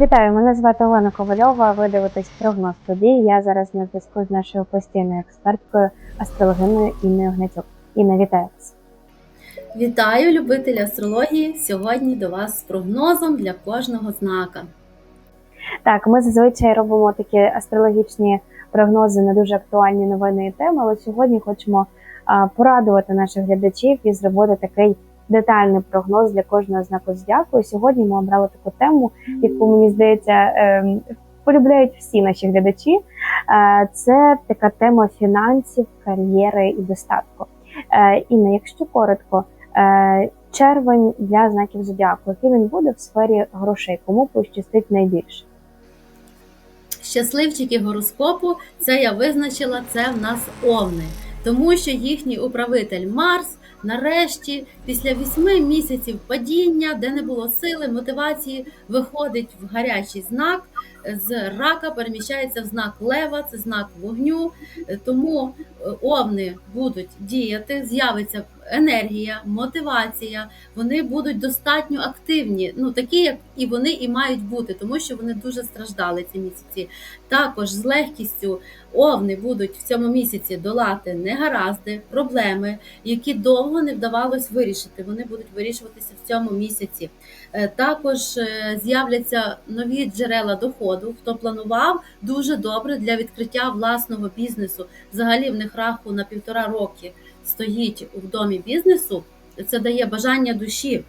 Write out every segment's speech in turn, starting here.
Вітаю, мене звати Олена Ковальова. Ви дивитесь прогноз студії. Я зараз на зв'язку з нашою постійною експерткою астрологиною Інною Гнатюк. Інна, вітаю вас. Вітаю, любителі астрології! Сьогодні до вас з прогнозом для кожного знака. Так, ми зазвичай робимо такі астрологічні прогнози на дуже актуальні новини і теми, але сьогодні хочемо порадувати наших глядачів і зробити такий детальний прогноз для кожного знаку зодіаку. І Сьогодні ми обрали таку тему, яку мені здається ем, полюбляють всі наші глядачі. Е, Це така тема фінансів, кар'єри і достатку. Е, Інна, якщо коротко, е, червень для знаків зодіаку, який він буде в сфері грошей, кому пощастить найбільше? Щасливчики гороскопу, це я визначила, це в нас овни, тому що їхній управитель Марс нарешті, після вісьми місяців падіння, де не було сили, мотивації, виходить в гарячий знак. З рака переміщається в знак лева, це знак вогню. Е, Тому овни будуть діяти, з'явиться енергія, мотивація. Вони будуть достатньо активні, ну такі, як і вони і мають бути, тому що вони дуже страждали ці місяці. Також з легкістю овни будуть в цьому місяці долати негаразди, проблеми, які довго не вдавалось вирішити. Вони будуть вирішуватися в цьому місяці. Е, Також е, з'являться нові джерела доходу. Хто планував дуже добре для відкриття власного бізнесу. Взагалі в них раху на півтора роки стоїть у домі бізнесу. Це дає бажання душі.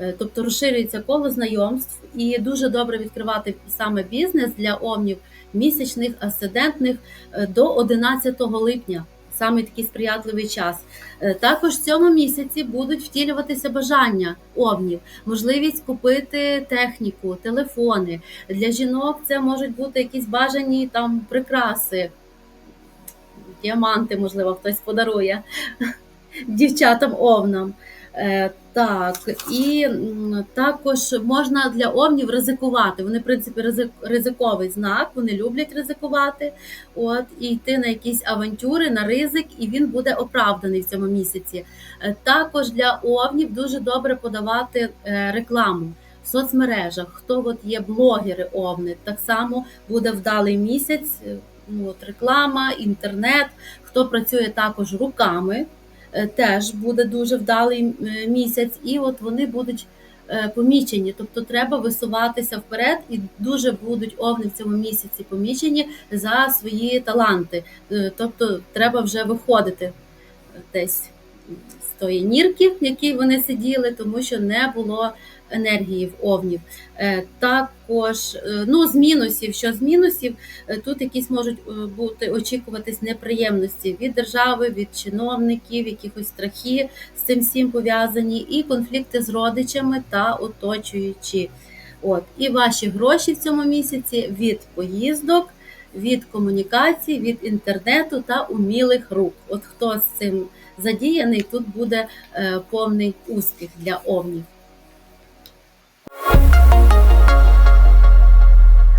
Е, Тобто розширюється коло знайомств і дуже добре відкривати саме бізнес для овнів місячних, асцендентних е, до 11 липня. Саме такий сприятливий час. Е, Також в цьому місяці будуть втілюватися бажання овнів, можливість купити техніку, телефони. Для жінок це можуть бути якісь бажані там прикраси, діаманти, можливо, хтось подарує дівчатам овнам. Е, Так, і також можна для овнів ризикувати. Вони, в принципі, ризик, ризиковий знак, вони люблять ризикувати. От, і йти на якісь авантюри, на ризик, і він буде оправданий в цьому місяці. Е, Також для овнів дуже добре подавати е, рекламу в соцмережах. Хто от є блогери овни, так само буде вдалий місяць. От реклама, інтернет, хто працює також руками, е, теж буде дуже вдалий е, місяць, і от вони будуть е, помічені. Тобто треба висуватися вперед, і дуже будуть овни в цьому місяці помічені за свої таланти. Тобто треба вже виходити десь з тої нірки, в якій вони сиділи, тому що не було енергії в овнів. Е, Також е, ну, з мінусів, що з мінусів, е, тут якісь можуть бути очікуватись неприємності від держави, від чиновників, якихось страхи з цим всім пов'язані, і конфлікти з родичами та оточуючі. От і ваші гроші в цьому місяці від поїздок, від комунікацій, від інтернету та умілих рук. От хто з цим задіяний, тут буде повний успіх для овнів.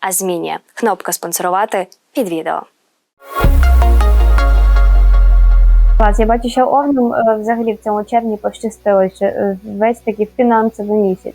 а змінює. Кнопка спонсорувати під відео. Клас, я бачу, що овнам е, взагалі в цьому червні пощастило, що е, весь такий фінансовий місяць.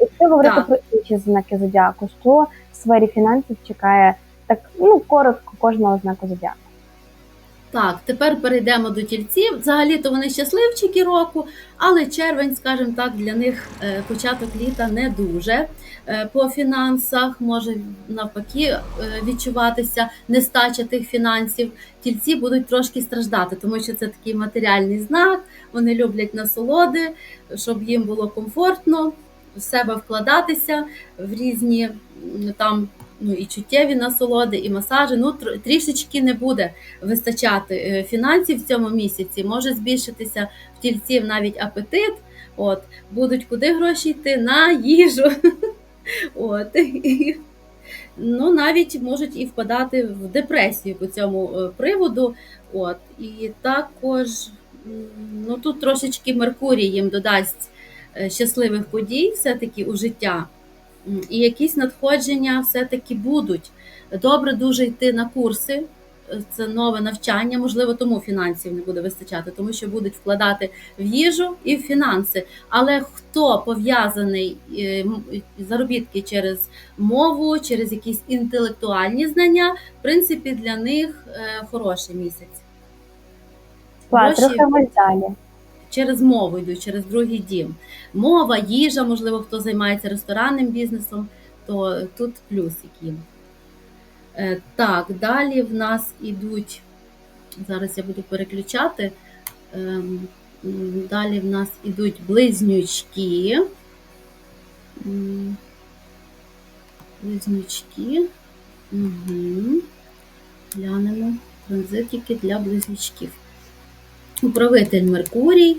Якщо говорити про інші знаки зодіаку, що в сфері фінансів чекає так ну коротко кожного знаку зодіаку? Так, тепер перейдемо до тільців. Взагалі-то вони щасливчики року, але червень, скажімо так, для них е, початок літа не дуже. Е, По фінансах може навпаки е, відчуватися нестача тих фінансів. Тільці будуть трошки страждати, тому що це такий матеріальний знак. Вони люблять насолоди, щоб їм було комфортно в себе вкладатися в різні там. Ну і чуттєві насолоди, і масажі. Ну трішечки не буде вистачати е, фінансів в цьому місяці. Може збільшитися в тільців навіть апетит. От будуть куди гроші йти на їжу. От ну навіть можуть і впадати в депресію по цьому е, приводу. От і також ну тут трошечки Меркурій їм додасть е, щасливих подій, все-таки у життя, і якісь надходження все-таки будуть. Добре дуже йти на курси. Це нове навчання, можливо, тому фінансів не буде вистачати, тому що будуть вкладати в їжу і в фінанси. Але хто пов'язаний е, заробітки через мову, через якісь інтелектуальні знання, в принципі, для них е, хороший місяць. Рухаємось далі. Через мову йдуть, через другий дім. Мова, їжа, можливо, хто займається ресторанним бізнесом, то тут плюсик їм. Е, Так, далі в нас ідуть. Зараз я буду переключати. Ем, Далі в нас ідуть близнючки. Близнючки. Угу. Глянемо транзитики для близнючків. Управитель Меркурій.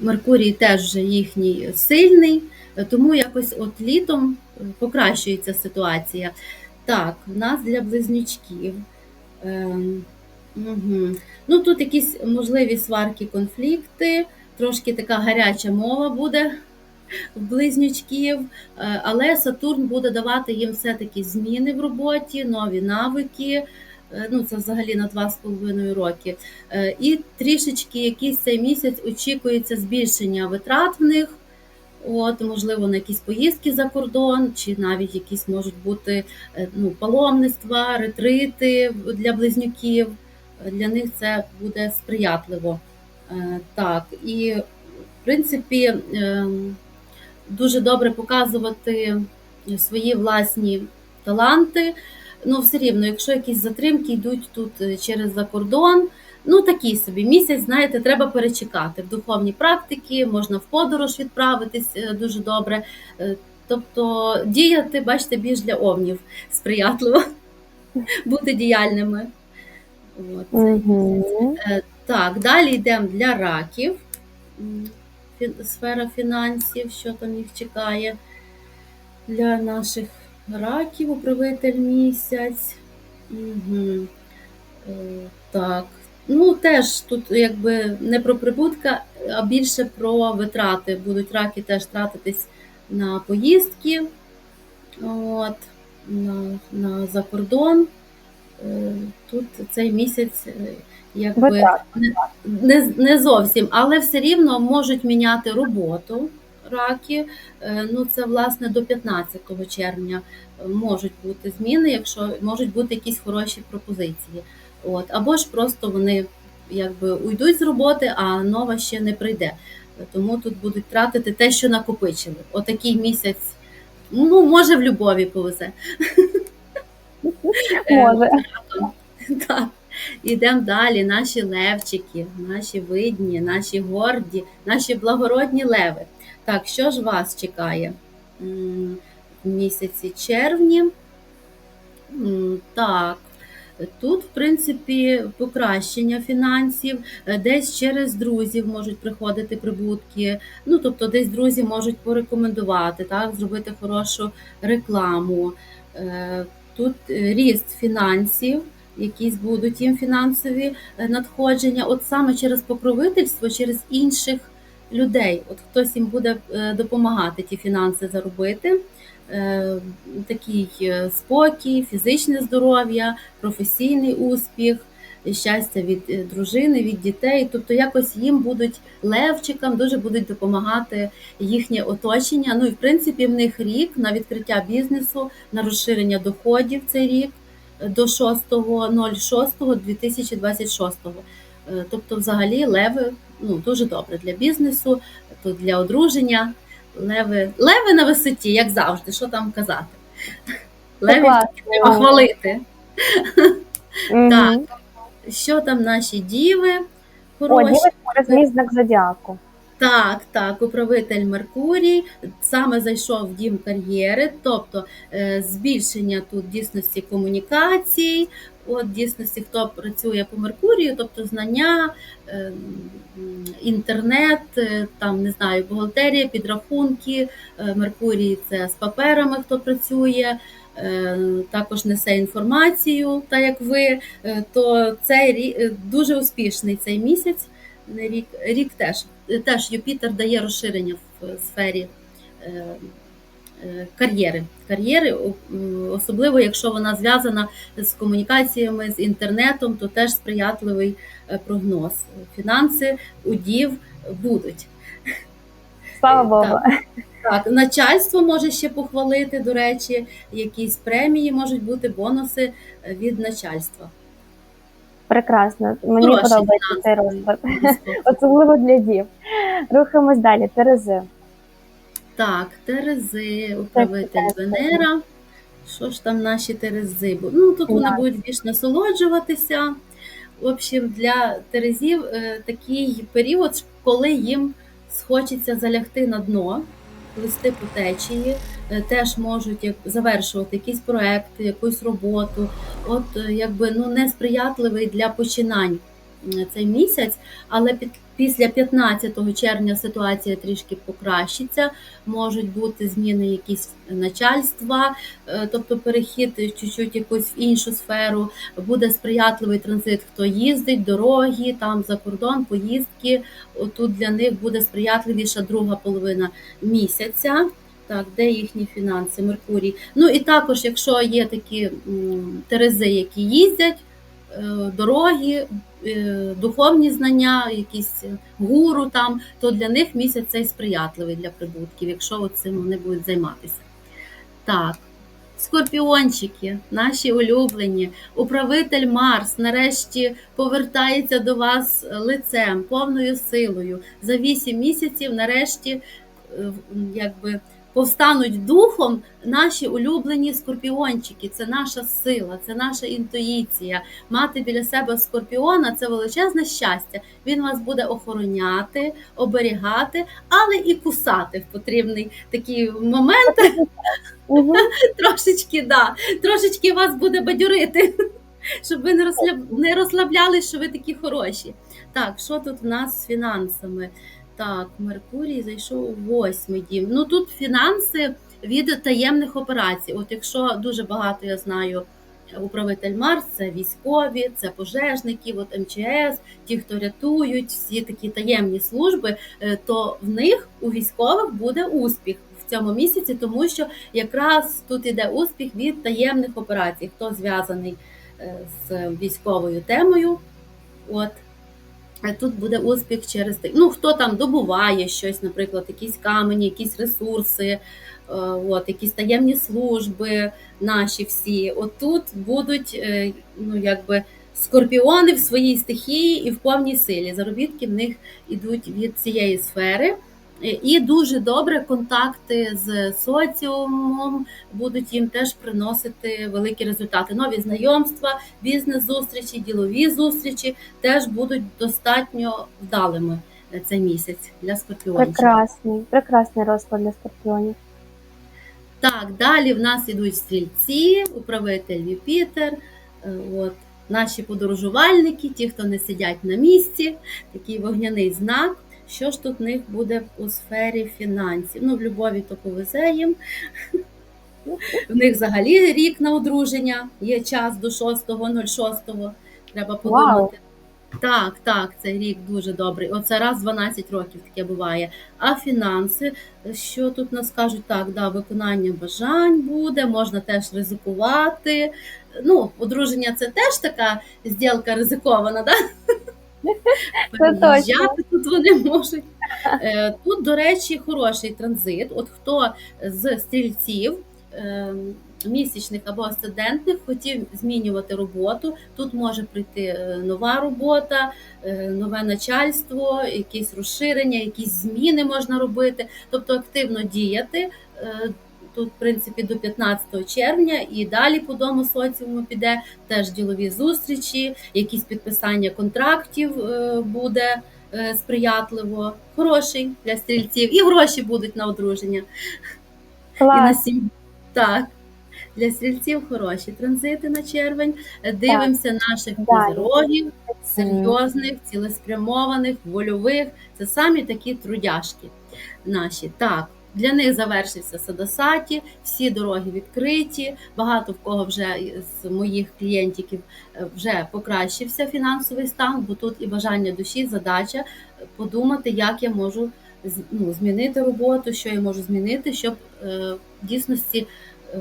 Меркурій теж вже їхній сильний, тому якось от літом е, покращується ситуація. Так, в нас для близнючків. Угу. Ну, тут якісь можливі сварки, конфлікти, трошки така гаряча мова буде в близнючків, е, але Сатурн буде давати їм все-таки зміни в роботі, нові навики. Е, Ну, це взагалі на 2,5 роки. Е, І трішечки якийсь цей місяць очікується збільшення витрат в них. От, можливо, на якісь поїздки за кордон, чи навіть якісь можуть бути е, ну, паломництва, ретрити для близнюків. Для них це буде сприятливо. Так, і в принципі ем, дуже добре показувати свої власні таланти. Ну, все рівно, якщо якісь затримки йдуть тут е, через закордон, ну такий собі місяць, знаєте, треба перечекати. В духовній практиці можна в подорож відправитись е, дуже добре. Е, Тобто діяти, бачите, більш для овнів сприятливо, бути діяльними. От, Угу. так, далі йдемо для раків. Сфера фінансів, що там їх чекає для наших раків, управитель місяць. Угу. Так. Ну, теж тут якби не про прибутка, а більше про витрати. Будуть раки теж тратитись на поїздки, от, на, на закордон. Е, Тут цей місяць е, якби Витрат. не, не зовсім, але все рівно можуть міняти роботу раки. Е, Ну, це власне до 15 червня е, можуть бути зміни, якщо можуть бути якісь хороші пропозиції. От, або ж просто вони якби уйдуть з роботи, а нова ще не прийде. Тому тут будуть тратити те, що накопичили. Отакий місяць, ну, може, в любові повезе. Може. Так. Ідемо далі. Наші левчики, наші видні, наші горді, наші благородні леви. Так, що ж вас чекає в місяці червні? Так. Тут, в принципі, покращення фінансів, Е, десь через друзів можуть приходити прибутки. Ну, тобто, десь друзі можуть порекомендувати, так, зробити хорошу рекламу. Е, Тут е, ріст фінансів, якісь будуть їм фінансові надходження, от саме через покровительство, через інших людей. От хтось їм буде е, допомагати ті фінанси заробити. Е, Такий е, спокій, фізичне здоров'я, професійний успіх, щастя від дружини, від дітей. Тобто, якось їм будуть левчикам, дуже будуть допомагати їхнє оточення. Ну і в принципі в них рік на відкриття бізнесу, на розширення доходів цей рік до 6.06.2026. Е, Тобто, взагалі, леви ну, дуже добре для бізнесу, для одруження. Леви, леви на висоті, як завжди, що там казати. Класно. треба хвалити. Так. Що там наші діви? О, Хороші. дівчинка розмій знак зодіаку. Так, так, управитель Меркурій саме зайшов в дім кар'єри, тобто е, збільшення тут дійсності комунікацій, от дійсності, хто працює по Меркурію, тобто знання, е, інтернет, е, там не знаю, бухгалтерія, підрахунки. Е, Меркурій це з паперами, хто працює. також несе інформацію, так як ви, то цей рік е, дуже успішний цей місяць. Рік, рік теж. Теж Юпітер дає розширення в сфері кар'єри. Кар'єри, особливо якщо вона зв'язана з комунікаціями, з інтернетом, то теж сприятливий е, прогноз. Фінанси удів будуть. Слава. Богу. Так, начальство може ще похвалити, до речі, якісь премії можуть бути, бонуси е, від начальства. Прекрасно. Мені Хороший подобається цей розклад. Особливо для дів. Рухаємось далі. Терези. Так, Терези, управитель. Венера. Що ж там наші Терези? Ну, тут вони будуть більш насолоджуватися. В общем, для Терезів е, такий період, коли їм схочеться залягти на дно, плисти по течії, е, теж можуть як завершувати якісь проекти, якусь роботу. От е, якби ну несприятливий для починань цей місяць, але під після 15 червня ситуація трішки покращиться. Можуть бути зміни якісь начальства, е, тобто перехід чуть-чуть якусь в іншу сферу. Буде сприятливий транзит, хто їздить, дороги, там за кордон, поїздки. Отут для них буде сприятливіша друга половина місяця. Так, де їхні фінанси, Меркурій. Ну і також, якщо є такі терези, які їздять, е, дороги, е, духовні знання, якісь гуру там, то для них місяць цей сприятливий для прибутків, якщо цим вони будуть займатися. Так. Скорпіончики, наші улюблені, управитель Марс нарешті повертається до вас лицем, повною силою. За 8 місяців, нарешті, е, якби повстануть духом наші улюблені скорпіончики. Це наша сила, це наша інтуїція. Мати біля себе скорпіона це величезне щастя. Він вас буде охороняти, оберігати, але і кусати в потрібний такий момент. Трошечки, да, трошечки вас буде бадьорити, щоб ви не розслаблялись, що ви такі хороші. Так, що тут в нас з фінансами? Так, Меркурій зайшов у восьмий дім. Ну тут фінанси від таємних операцій. От якщо дуже багато я знаю. Управитель Марс це військові, це пожежники, от МЧС, ті, хто рятують, всі такі таємні служби, е, то в них у військових буде успіх цьому місяці, тому що якраз тут іде успіх від таємних операцій, хто зв'язаний е, з військовою темою. От. Тут буде успіх через те- ну, хто там добуває щось, наприклад, якісь камені, якісь ресурси, е, от, якісь таємні служби наші всі. Отут будуть е, ну, якби, скорпіони в своїй стихії і в повній силі. Заробітки в них ідуть від цієї сфери. І дуже добре контакти з соціумом будуть їм теж приносити великі результати. Нові знайомства, бізнес-зустрічі, ділові зустрічі теж будуть достатньо вдалими е, цей місяць для скорпіонів. Прекрасний, прекрасний розклад для скорпіонів. Так, далі в нас ідуть стрільці, управитель Юпітер. е, От, наші подорожувальники, ті, хто не сидять на місці, такий вогняний знак. Що ж тут в них буде у сфері фінансів? Ну, в любові то повезе їм. В них взагалі рік на одруження, є час до 6.06. Треба подумати. Так, так, цей рік дуже добрий. Оце раз 12 років таке буває. А фінанси, що тут нас кажуть, так, да, виконання бажань буде, можна теж ризикувати. Ну, одруження це теж така зділка ризикована, да? Переїжджати тут вони можуть. Е, Тут, до речі, хороший транзит. От хто з стрільців е, місячних або асцендентних хотів змінювати роботу, тут може прийти е, нова робота, нове начальство, якісь розширення, якісь зміни можна робити, тобто активно діяти. Тут, в принципі, до 15 червня і далі по дому соціуму піде теж ділові зустрічі, якісь підписання контрактів е, буде е, сприятливо, хороший для стрільців, і гроші будуть на одруження. І на Клас. сім'ю. Так. Для стрільців хороші транзити на червень. Дивимося наших Далі. козирогів, серйозних, цілеспрямованих, вольових. Це самі такі трудяшки наші. Так, Для них завершився Садосаті, всі дороги відкриті. Багато в кого вже з моїх клієнтів е, вже покращився фінансовий стан, бо тут і бажання душі, задача е, подумати, як я можу ну, змінити роботу, що я можу змінити, щоб е, в дійсності е,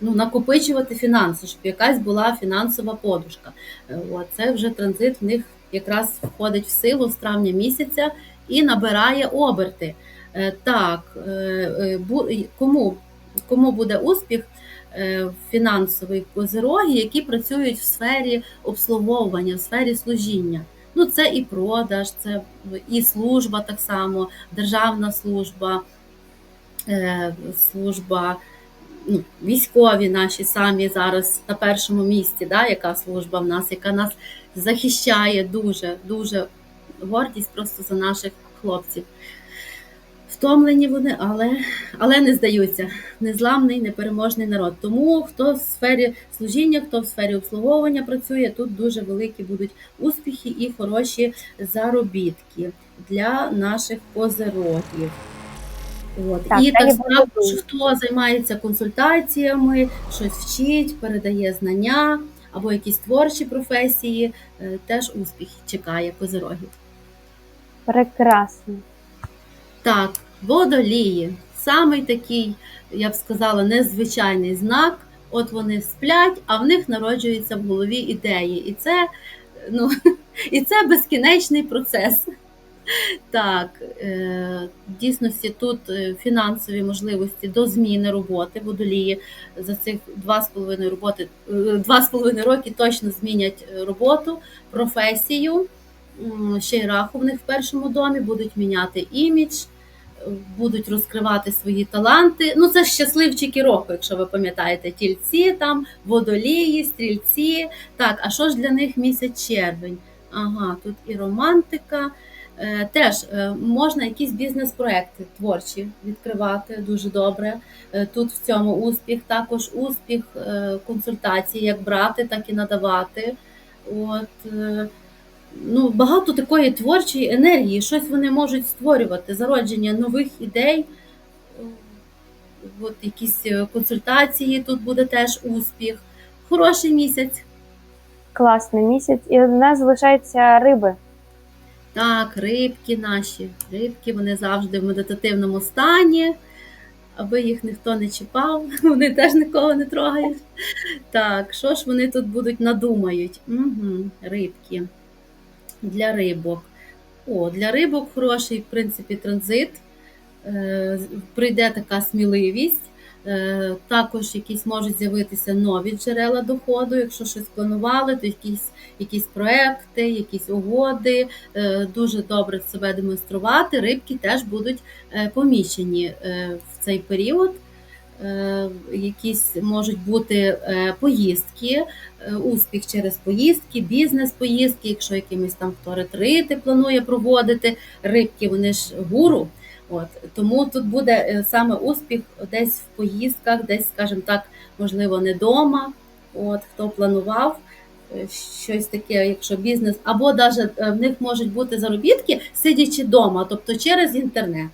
ну, накопичувати фінанси, щоб якась була фінансова подушка. Е, це вже транзит в них якраз входить в силу з травня місяця і набирає оберти. Е, Так, е, е, кому, кому буде успіх фінансовий козироги, які працюють в сфері обслуговування, в сфері служіння. Ну, це і продаж, це і служба так само, державна служба, служба, ну, військові наші самі зараз на першому місці, да, яка служба в нас, яка нас захищає дуже, дуже гордість просто за наших хлопців. Втомлені вони, але, але не здаються. Незламний, непереможний народ. Тому хто в сфері служіння, хто в сфері обслуговування працює, тут дуже великі будуть успіхи і хороші заробітки для наших козирогів. От. Так, і так дуже. хто займається консультаціями, щось вчить, передає знання або якісь творчі професії, е, теж успіх чекає козирогів. Прекрасно. Так, водолії. Самий такий, я б сказала, незвичайний знак. От вони сплять, а в них народжуються в голові ідеї. І це, ну, і це безкінечний процес. Так, е, в дійсності тут е, фінансові можливості до зміни роботи. Водолії за цих два з половиною роботи, е, два з половиною роки точно змінять е, роботу, професію. Ще й раху в них в першому домі будуть міняти імідж, е, будуть розкривати свої таланти. Ну, це ж щасливчики року, якщо ви пам'ятаєте, тільці, там, водолії, стрільці. Так, а що ж для них місяць червень? Ага, тут і романтика. Е, Теж е, можна якісь бізнес-проекти творчі відкривати дуже добре. Е, Тут в цьому успіх, також успіх консультацій, як брати, так і надавати. От, ну, багато такої творчої енергії, щось вони можуть створювати, зародження нових ідей. От якісь е, консультації, тут буде теж успіх. Хороший місяць. Класний місяць. І у нас залишаються риби. Так, рибки наші. Рибки вони завжди в медитативному стані, аби їх ніхто не чіпав, вони теж нікого не трогають. Так, що ж вони тут будуть надумають? Угу, рибки. Для рибок. О, для рибок хороший, в принципі, транзит. Е, прийде така сміливість. Е, Також якісь можуть з'явитися нові джерела доходу, якщо щось планували, то якісь, якісь проекти, якісь угоди, е, дуже добре себе демонструвати. Рибки теж будуть помічені е, в цей період. Е, Якісь можуть бути е, поїздки, е, успіх через поїздки, бізнес-поїздки, якщо якимось там хто ретрити планує проводити, рибки вони ж гуру. От тому тут буде саме успіх десь в поїздках, десь, скажімо так, можливо, не вдома. От хто планував щось таке, якщо бізнес, або навіть в них можуть бути заробітки, сидячи вдома, тобто через інтернет.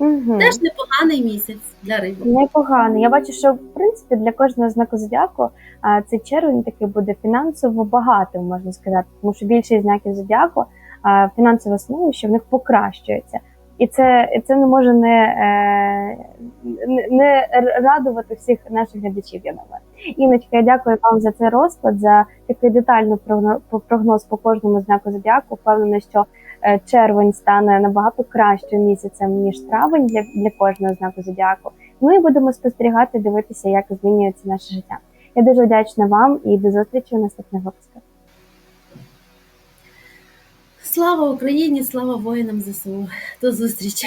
Угу. Теж непоганий місяць для рибок. Непоганий. Я бачу, що в принципі для кожного знаку зодіаку цей червень такий буде фінансово багатим, можна сказати, тому що більшість знаків зодіаку фінансове становище в них покращується. І це, це не може не, е, не, не радувати всіх наших глядачів, я думаю. Іночка, я дякую вам за цей розклад, за такий детальний прогно- прогноз по кожному знаку зодіаку. Впевнена, що е, червень стане набагато кращим місяцем ніж травень для, для кожного знаку зодіаку. Ну і будемо спостерігати, дивитися, як змінюється наше життя. Я дуже вдячна вам і до зустрічі у наступних випусках. Слава Україні, слава воїнам ЗСУ. До зустрічі.